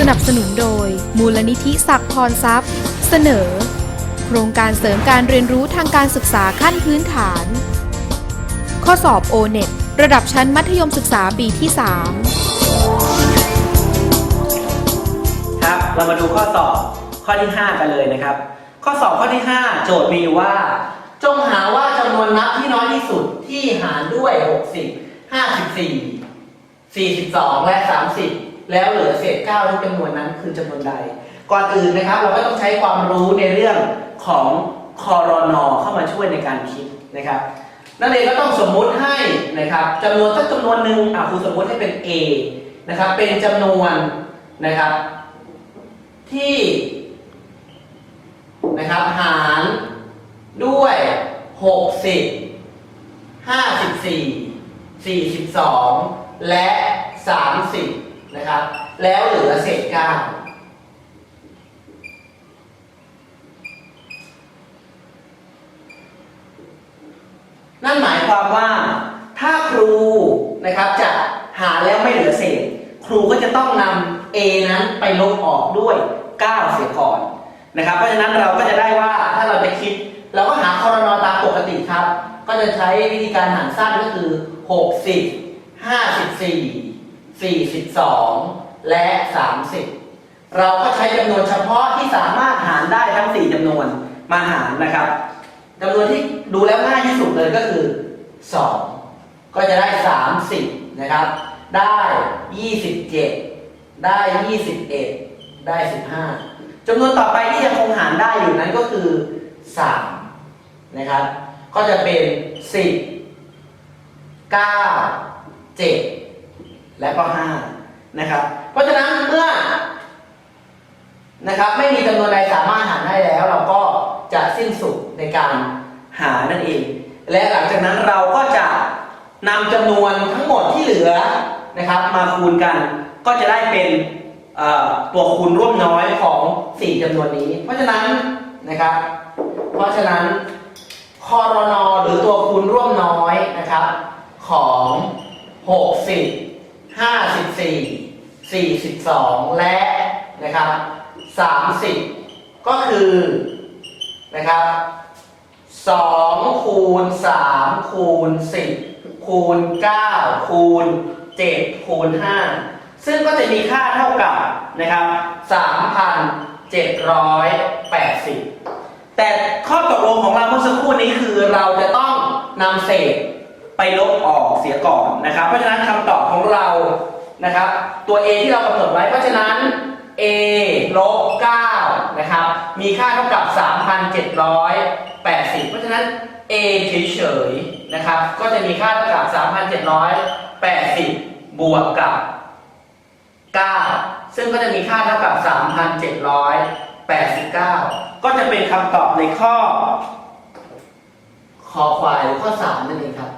สนับสนุนโดย มูลนิธิศักดิ์พรทรัพย์ เสนอ โครงการเสริมการเรียนรู้ทางการศึกษาขั้นพื้นฐาน ข้อสอบ o n e t ระดับชั้นมัธยมศึกษาปีที่ 3 ครับ เรามาดูข้อสอบข้อที่ 5 กันเลยนะครับ ข้อสอบข้อที่ 5 โจทย์มีว่า จงหาว่าจำนวนนับที่น้อยที่สุดที่หารด้วย 60 54 42 และ 30 แล้วเหลือเศษ9ที่จำนวนนั้นคือจำนวนใด ก่อนอื่นนะครับ เราก็ต้องใช้ความรู้ในเรื่องของคอรนอเข้ามาช่วยในการคิดนะครับ นักเรียนก็ต้องสมมุติให้นะครับจำนวนสักจำนวนหนึ่งอะครูสมมุติให้เป็น A นะครับ เป็นจำนวนนะครับ ที่นะครับหารด้วย 60 54 42 และ 30 นะครับ แล้วเหลือเศษ9นั่นหมายความว่าถ้าครูนะครับจะหาแล้วไม่เหลือเศษ ครูก็จะต้องนำ A นั้นไปลบออกด้วย 9 เสียก่อนนะครับเพราะฉะนั้นเราก็จะได้ว่าถ้าเราจะคิด เราก็หาคอรนอตามปกติครับ ก็จะใช้วิธีการหารสั้นก็คือ 60 54 42 และ 30 เราก็ใช้จำนวนเฉพาะที่สามารถหารได้ทั้ง 4จำนวนมาหารนะครับจำนวนที่ดูแล้วง่ายที่สุดเลยก็คือ 2 ก็จะได้ 30 นะครับ ได้ 27 ได้ 21 ได้ 15จำนวนต่อไปที่ยังคงหารได้อยู่นั้นก็คือ 3 นะครับ ก็จะเป็น 10 9 7 และก็5นะครับ เพราะฉะนั้นเมื่อนะครับไม่มีจำนวนใดสามารถหารได้แล้ว เราก็จะสิ้นสุดในการหานั่นเอง และหลังจากนั้นเราก็จะนำจำนวนทั้งหมดที่เหลือนะครับ มาคูณกันก็จะได้เป็นตัวคูณร่วมน้อยของ 4จำนวนนี้ เพราะฉะนั้นนะครับ เพราะฉะนั้นคอรนอหรือตัวคูณร่วมน้อยนะครับ ของ 60 54 42 และนะครับ30 ก็คือนะครับ2คูณ3คูณ10คูณ9คูณ7คูณ5ซึ่งก็จะมีค่าเท่ากับนะครับ3,780 แต่ข้อตกลงของเราเมื่อสักครู่นี้คือเราจะต้องนำเศษ ไปลบออกเสียก่อนนะครับ เพราะฉะนั้นคำตอบของเรานะครับ ตัว a ที่เรากำหนดไว้เพราะฉะนั้น a ลบ9นะครับ มีค่าเท่ากับ 3,780 เพราะฉะนั้น a เฉยๆนะครับ ก็จะมีค่าเท่ากับ 3,780 บวกกับ 9 ซึ่งก็จะมีค่าเท่ากับ 3,789 ก็จะเป็นคำตอบในข้อคอควายหรือข้อ 3 นั่นเองครับ